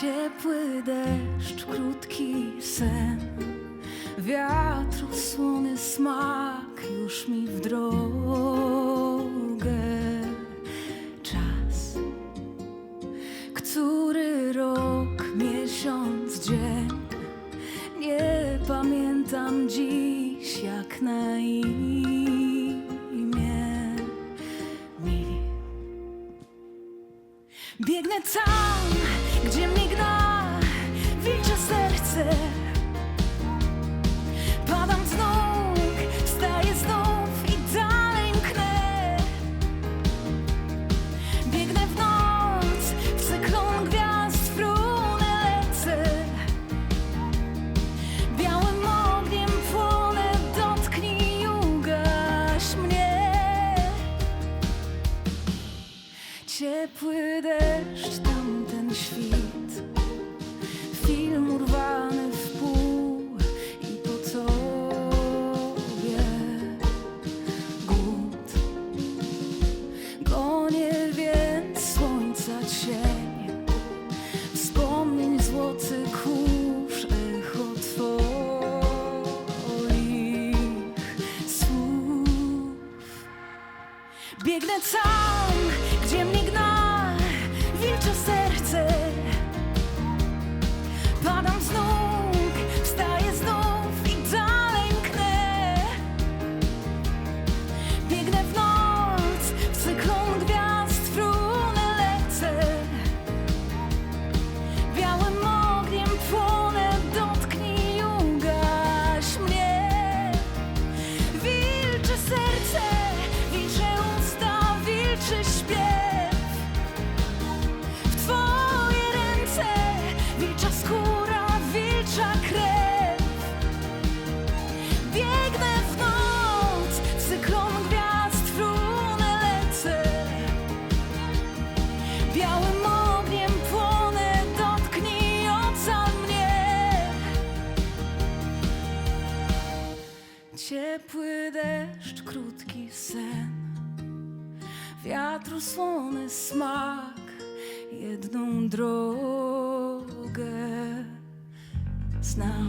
Ciepły deszcz, krótki sen. Wiatru słony smak już mi w drogę. Czas, który rok, miesiąc, dzień. Nie pamiętam dziś jak na imię. Mi. Biegnę tam, gdzie migna wilcze serce. Padam z nóg, wstaję znów i dalej mknę. Biegnę w noc, w cyklon gwiazd frunę lecę. Białym ogniem płonę, dotknij ugaś mnie. Ciepły deszcz, tamten świt. Film urwany w pół i po tobie. Głód. Gonię więc słońca cień. Wspomnień złoty kurz Echo twoich słów. Biegnę tam, Białym ogniem płonę, dotknij, ocal mnie. Ciepły deszcz, krótki sen. Wiatru słony smak Jedną drogę znam